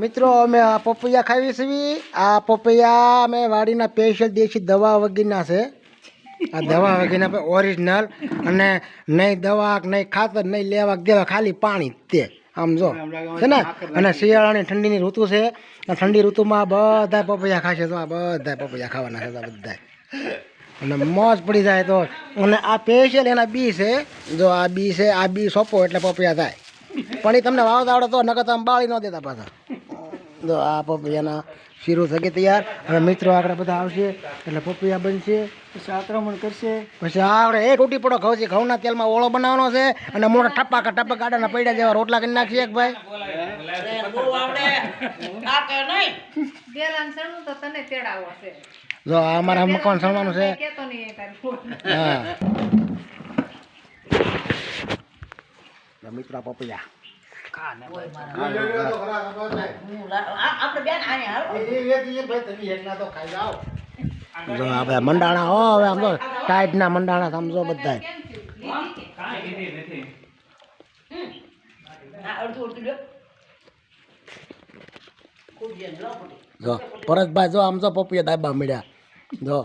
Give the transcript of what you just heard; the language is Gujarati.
મિત્રો, અમે આ પપૈયા ખાવી છીએ. આ પપૈયા અમે વાડીના સ્પેશિયલ દેશી દવા વગીના છે. આ દવા વગીના ઓરિજિનલ અને નહીં દવા નહીં ખાતર, નહીં લેવા દેવા, ખાલી પાણી તે. આમ જો. છે ને? અને શિયાળાની ઠંડીની ઋતુ છે. ઠંડી ઋતુમાં બધા પપૈયા ખાશે તો આ બધા પપૈયા ખાવાના છે બધા. અને મોજ પડી જાય તો. અને આ સ્પેશિયલ એના બી છે. જો આ બી છે, આ બી સોંપો એટલે પપૈયા થાય. પણ એ તમને વાવતા આવડે તો નકર તમે બાળી ન દેતા પાછા. જો આ પપૈયાના શીરો થકે તૈયાર. હવે મિત્રો આગળ બધા આવશે. એટલે પપૈયા બનશે. પછી આક્રમણ કરશે. પછી આપણે એ રોટી પડો ઘઉં છે. ઘઉંના તેલમાં ઓળો બનાવવાનો છે અને મોટા ટપ્પા ટપ્પા ગાડાના પૈડા જેવા રોટલા કરી નાખીએ એક ભાઈ. ગેલાન સણું તો તને તેડાવો છે. જો આ અમારા મકાન સણવાનું છે. કેતો નહીં એ તારી ફોન. હા મિત્રો આ પપૈયા. જો આપણે મંડાણા હો હવે આમ તો ટાઈટના મંડાણા સમજો બધા જો ભરતભાઈ જો આમ જો પપ્પીએ દાબા મળ્યા જો